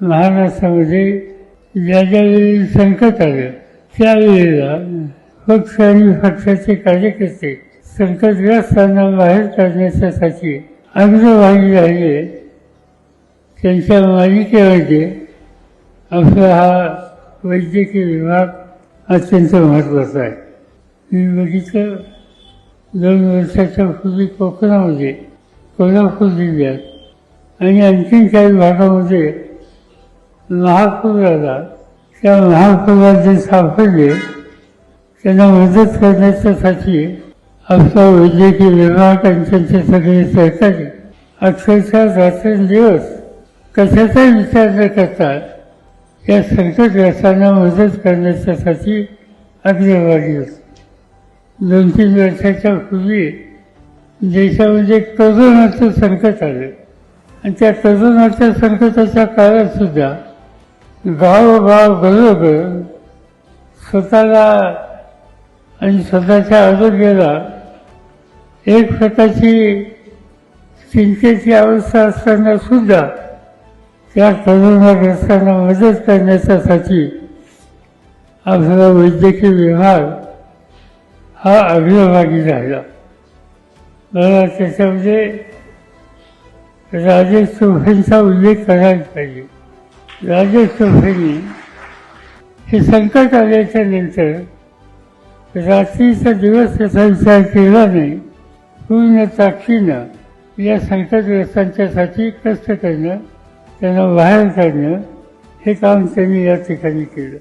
महाराष्ट्रामध्ये ज्या ज्यावेळी संकट आलं त्यावेळेला पक्ष आणि पक्षाचे कार्यकर्ते संकटग्रस्तांना बाहेर काढण्यासाठी अग्रभागी राहिले. त्यांच्या मालिकेमध्ये आपला हा वैद्यकीय विभाग अत्यंत महत्त्वाचा आहे. मी बघितलं दोन वर्षाच्या पूर्वी कोकणामध्ये कोल्हापूर जिल्ह्यात आणि आणखीन काही भागामध्ये महापूर त्या महापुरात जे सापडले त्यांना मदत करण्याच्यासाठी आपला वैद्यकीय विभाग त्यांच्याचे त्यांचे सगळे सहकारी अक्षरशः रात्रंदिवस कशाचा विचार न करता या संकटग्रस्तांना मदत करण्याच्यासाठी अग्रवाडी होते. दोन तीन वर्षाच्या पूर्वी देशामध्ये करोनाचं संकट आलं. आणि त्या करोनाच्या संकटाच्या काळात सुद्धा गावोगाव घरोघर स्वतःला आणि स्वतःच्या आरोग्याला एक प्रकारची चिंतेची अवस्था असताना सुद्धा त्या करोनाग्रस्तांना मदत करण्याच्यासाठी आपला वैद्यकीय विभाग हा अग्रभागी राहिला मला त्याच्यामध्ये राजेश चोखेंचा उल्लेख करायला पाहिजे. राजेश चौफेंनी हे संकट आल्याच्यानंतर रात्रीचा दिवस त्याचा विचार केला नाही पूर्ण ताकदीनं या संकटग्रस्तांच्यासाठी कष्ट करणं त्यांना बाहेर काढणं हे काम त्यांनी या ठिकाणी केलं.